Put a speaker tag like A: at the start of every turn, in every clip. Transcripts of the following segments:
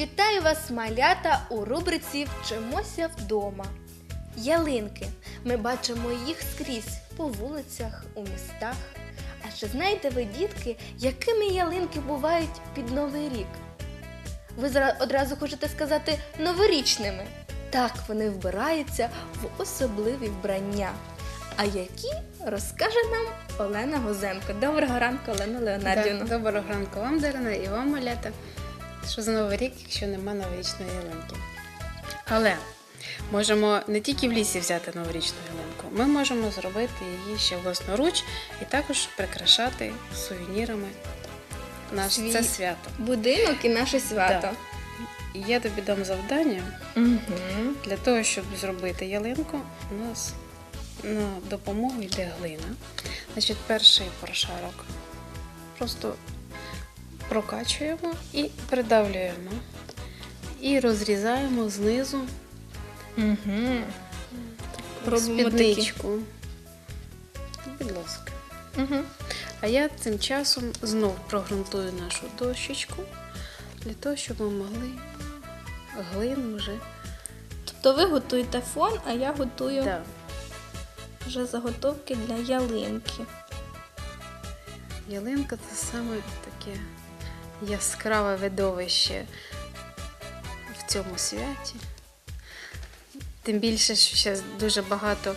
A: Вітаю вас, малята, у рубриці Вчимося вдома. Ялинки. Ми бачимо їх скрізь по вулицях, у містах. А чи знаєте ви, дітки, якими ялинки бувають під Новий рік? Ви одразу хочете сказати новорічними. Так, вони вбираються в особливі вбрання. А які розкаже нам Олена Гозенко. Доброго ранку, Олена Леонардівна.
B: Доброго ранку вам, Дарина, і вам, малята. Що за новий рік, якщо нема новорічної ялинки. Але можемо не тільки в лісі взяти новорічну ялинку, ми можемо зробити її ще власноруч і також прикрашати сувенірами наше
A: Свій-
B: це свято.
A: Будинок і наше свято.
B: І я тобі дам завдання
A: Угу.
B: для того, щоб зробити ялинку, у нас на допомогу йде глина. Значить, перший прошарок просто прокачуємо і придавлюємо. І розрізаємо знизу
A: Угу. Робимо
B: спідничку. Будь ласка.
A: Угу.
B: А я тим часом знов прогрунтую нашу дощечку для того, щоб ми могли глину вже.
A: Тобто ви готуєте фон, а я готую
B: Да.
A: вже заготовки для ялинки.
B: Ялинка це саме таке яскраве видовище в цьому святі. Тим більше, що зараз дуже багато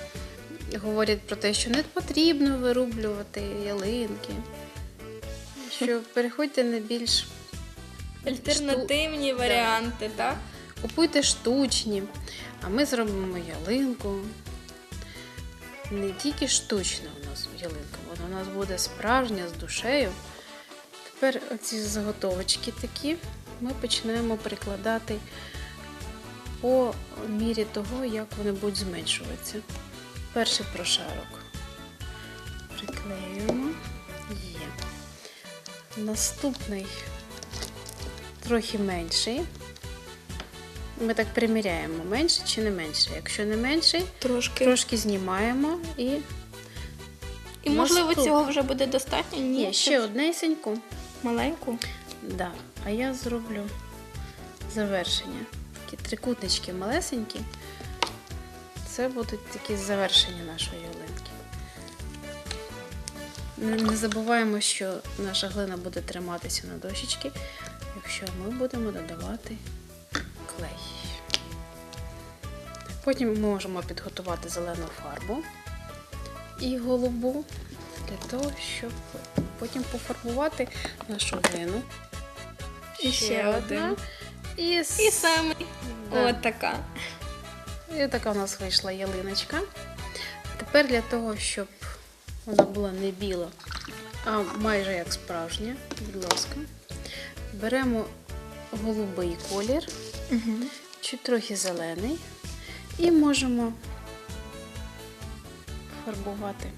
B: говорять про те, що не потрібно вирублювати ялинки. Що переходьте на більш
A: Альтернативні
B: Шту-
A: варіанти, так?
B: купуйте штучні, а ми зробимо ялинку. Не тільки штучна у нас ялинка, вона у нас буде справжня з душею. Тепер оці заготовочки такі ми почнемо прикладати по мірі того, як вони будуть зменшуватися. Перший прошарок приклеюємо. Є. Наступний трохи менший. Ми так приміряємо, менше чи не менше. Якщо не менший,
A: Трошки.
B: трошки знімаємо і
A: І можливо
B: Наступ-
A: цього вже буде достатньо? Ні,
B: є ще однесеньку.
A: Маленьку.
B: Да. А я зроблю завершення. Такі трикутнички малесенькі. Це будуть такі завершення нашої ялинки. Не, забуваємо, що наша глина буде триматися на дощечки, якщо ми будемо додавати клей. Потім ми можемо підготувати зелену фарбу і голубу для того, щоб потім пофарбувати нашу глину.
A: І ще один.
B: І, с-
A: І саме
B: Да.
A: от така.
B: І така у нас вийшла ялиночка. Тепер для того, щоб вона була не біла, а майже як справжня, будь ласка, беремо голубий колір,
A: Угу.
B: чуть трохи зелений, і можемо фарбувати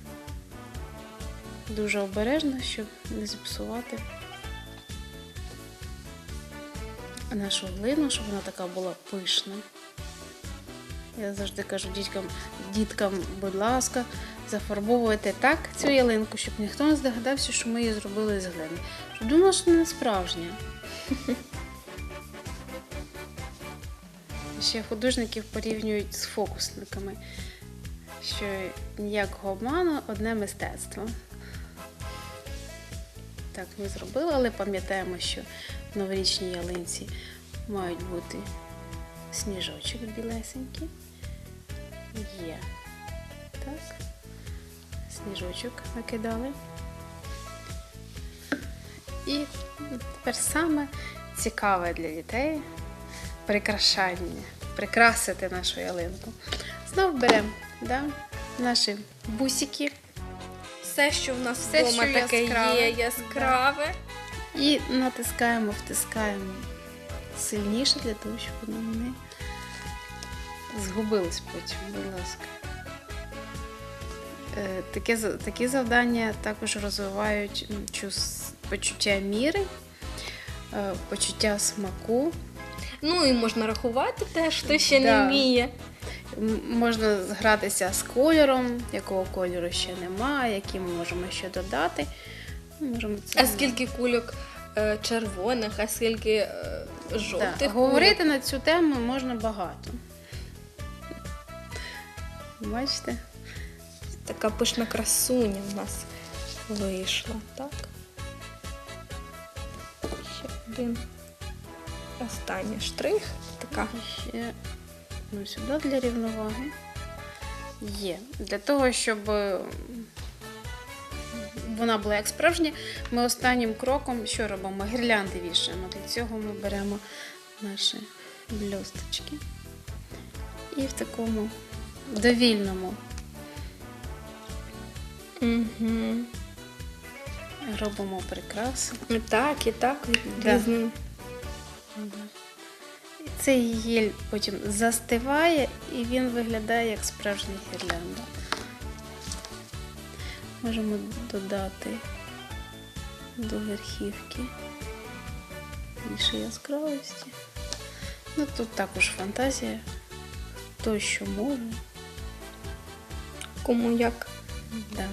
B: дуже обережно, щоб не зіпсувати нашу глину, щоб вона така була пишна. Я завжди кажу діткам, діткам, будь ласка, зафарбовуйте так цю ялинку, щоб ніхто не здогадався, що ми її зробили з глини. Щоб думала, що не справжня. Ще художників порівнюють з фокусниками, що ніякого обману, одне мистецтво. Так, ми зробили, але пам'ятаємо, що в новорічній ялинці мають бути сніжочок білесенький. Є. Так. Сніжочок накидали. І тепер саме цікаве для дітей прикрашання, прикрасити нашу ялинку. Знов беремо да, наші бусики
A: Все, що в нас
B: Все,
A: вдома
B: що
A: таке
B: яскраве.
A: є, яскраве.
B: і натискаємо, втискаємо сильніше для того, щоб воно не згубилось потім, будь ласка. Е, Таке, такі завдання також розвивають чус- почуття міри, е, почуття смаку.
A: Ну і можна рахувати теж, хто ще
B: Да.
A: не вміє.
B: Можна гратися з кольором, якого кольору ще немає, які ми можемо ще додати. Ми Можемо це
A: А скільки кульок е, червоних, а скільки е, жовтих.
B: Так, говорити на цю тему можна багато. Бачите?
A: Така пишна красуня в нас вийшла, так? Ще один. Останній штрих. Така.
B: Ще ну, сюди для рівноваги. Є. Для того, щоб вона була як справжня, ми останнім кроком що робимо? Гірлянди вішаємо. Для цього ми беремо наші бльосточки. І в такому довільному
A: Угу.
B: робимо прикраси.
A: І так, і так.
B: Да.
A: різним.
B: І Цей гіль потім застиває і він виглядає як справжня гірлянда. Можемо додати до верхівки більше яскравості. Ну тут також фантазія. Хто що може.
A: Кому як
B: Да.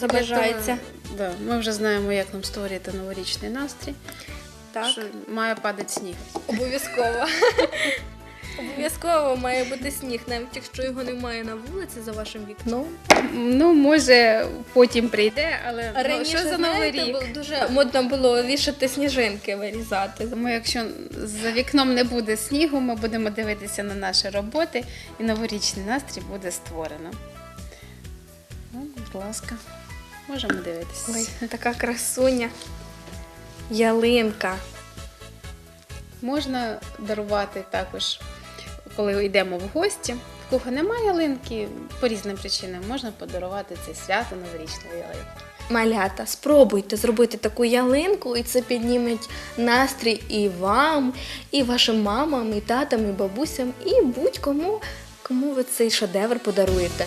A: забажається.
B: Да, ми вже знаємо, як нам створити новорічний настрій.
A: Так.
B: Що має падати сніг.
A: Обов'язково. Обов'язково має бути сніг, навіть якщо його немає на вулиці за вашим вікном.
B: Ну, може, потім прийде, але ну, що за новий
A: знаєте,
B: рік?
A: було дуже модно було вішати сніжинки, вирізати.
B: Тому якщо за вікном не буде снігу, ми будемо дивитися на наші роботи і новорічний настрій буде створено. Ну, будь ласка, можемо дивитися.
A: Ой, така красуня. Ялинка.
B: Можна дарувати також, коли йдемо в гості. В кого немає ялинки, по різним причинам можна подарувати це свято новорічної ялинки.
A: Малята, спробуйте зробити таку ялинку, і це підніметь настрій і вам, і вашим мамам, і татам, і бабусям, і будь-кому, кому ви цей шедевр подаруєте.